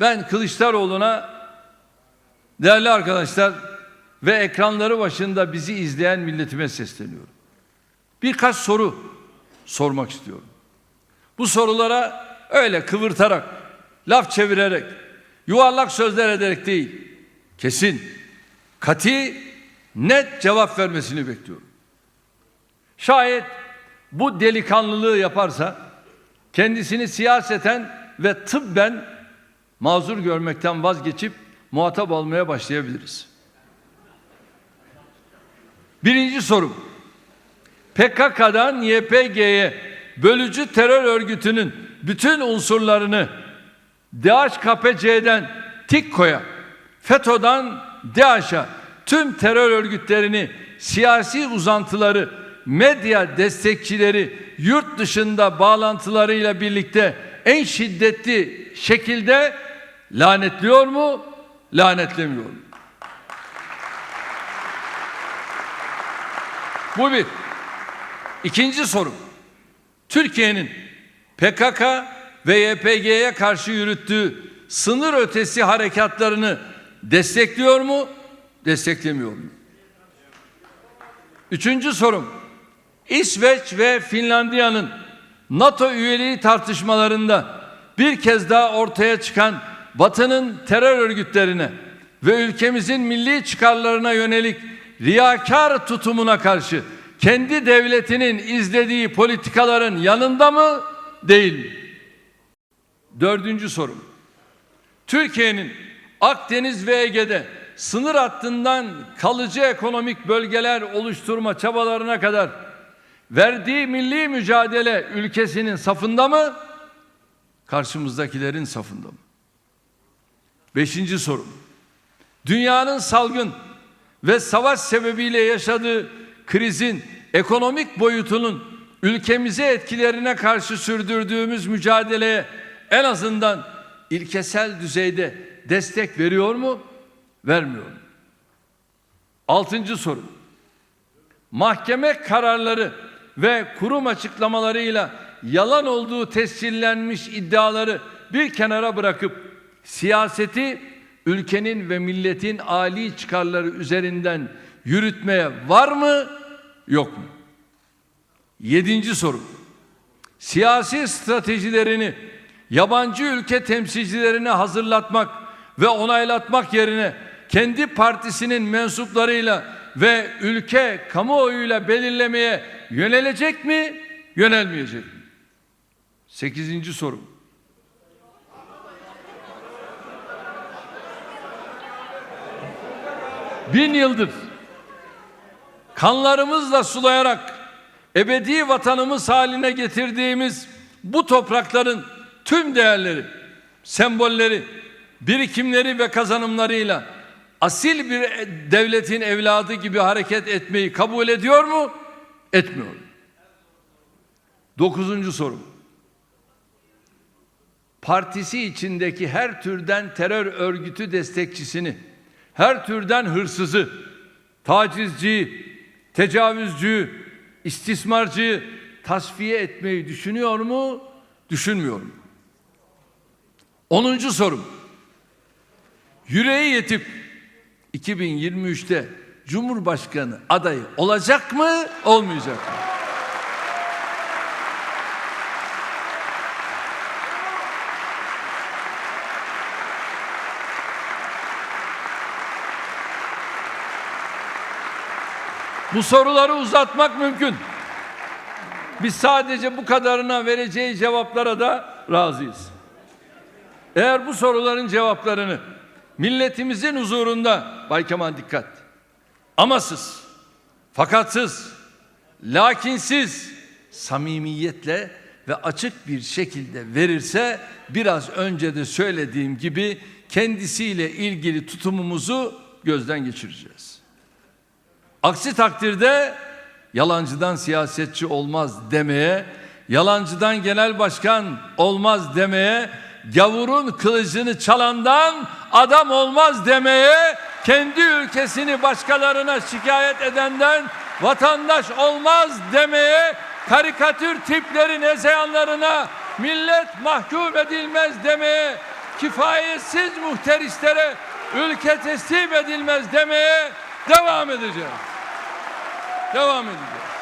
Ben Kılıçdaroğlu'na değerli arkadaşlar ve ekranları başında bizi izleyen milletime sesleniyorum. Birkaç soru sormak istiyorum. Bu sorulara öyle kıvırtarak, laf çevirerek, yuvarlak sözler ederek değil, kesin, kati, net cevap vermesini bekliyorum. Şayet bu delikanlılığı yaparsa kendisini siyaseten ve tıbben mazur görmekten vazgeçip muhatap olmaya başlayabiliriz. Birinci sorum. PKK'dan YPG'ye bölücü terör örgütünün bütün unsurlarını DHKPC'den TİKKO'ya, FETÖ'den DAEŞ'a tüm terör örgütlerini, siyasi uzantıları, medya destekçileri, yurt dışında bağlantılarıyla birlikte en şiddetli şekilde lanetliyor mu, lanetlemiyor mu? Bu bir. İkinci soru. Türkiye'nin PKK ve YPG'ye karşı yürüttüğü sınır ötesi harekatlarını destekliyor mu, desteklemiyor mu? Üçüncü sorum. İsveç ve Finlandiya'nın NATO üyeliği tartışmalarında bir kez daha ortaya çıkan Batı'nın terör örgütlerine ve ülkemizin milli çıkarlarına yönelik riyakar tutumuna karşı kendi devletinin izlediği politikaların yanında mı değil mi? Dördüncü sorum. Türkiye'nin Akdeniz ve Ege'de sınır hattından kalıcı ekonomik bölgeler oluşturma çabalarına kadar verdiği milli mücadele ülkesinin safında mı? Karşımızdakilerin safında mı? Beşinci soru. Dünyanın salgın ve savaş sebebiyle yaşadığı krizin ekonomik boyutunun ülkemize etkilerine karşı sürdürdüğümüz mücadeleye en azından ilkesel düzeyde destek veriyor mu, vermiyor mu? Altıncı soru. Mahkeme kararları ve kurum açıklamalarıyla yalan olduğu tescillenmiş iddiaları bir kenara bırakıp siyaseti ülkenin ve milletin âli çıkarları üzerinden yürütmeye var mı yok mu? Yedinci soru. Siyasi stratejilerini yabancı ülke temsilcilerine hazırlatmak ve onaylatmak yerine kendi partisinin mensuplarıyla ve ülke kamuoyuyla belirlemeye yönelecek mi, yönelmeyecek mi? Sekizinci soru. Bin yıldır kanlarımızla sulayarak ebedi vatanımız haline getirdiğimiz bu toprakların tüm değerleri, sembolleri, birikimleri ve kazanımlarıyla asil bir devletin evladı gibi hareket etmeyi kabul ediyor mu? Etmiyor. Dokuzuncu soru. Partisi içindeki her türden terör örgütü destekçisini her türden hırsızı, tacizci, tecavüzcü, istismarcıyı tasfiye etmeyi düşünüyor mu, düşünmüyor mu? Onuncu sorum. Yüreği yetip 2023'te Cumhurbaşkanı adayı olacak mı, olmayacak mı? Bu soruları uzatmak mümkün. Biz sadece bu kadarına vereceği cevaplara da razıyız. Eğer bu soruların cevaplarını milletimizin huzurunda Bay Kemal dikkat. Amasız, fakatsız, lakinsiz, samimiyetle ve açık bir şekilde verirse biraz önce de söylediğim gibi kendisiyle ilgili tutumumuzu gözden geçireceğiz. Aksi takdirde yalancıdan siyasetçi olmaz demeye, yalancıdan genel başkan olmaz demeye, gavurun kılıcını çalandan adam olmaz demeye, kendi ülkesini başkalarına şikayet edenden vatandaş olmaz demeye, karikatür tiplerin ezeyanlarına millet mahkum edilmez demeye, kifayetsiz muhterislere ülke teslim edilmez demeye devam edeceğiz. Devam edeceğiz.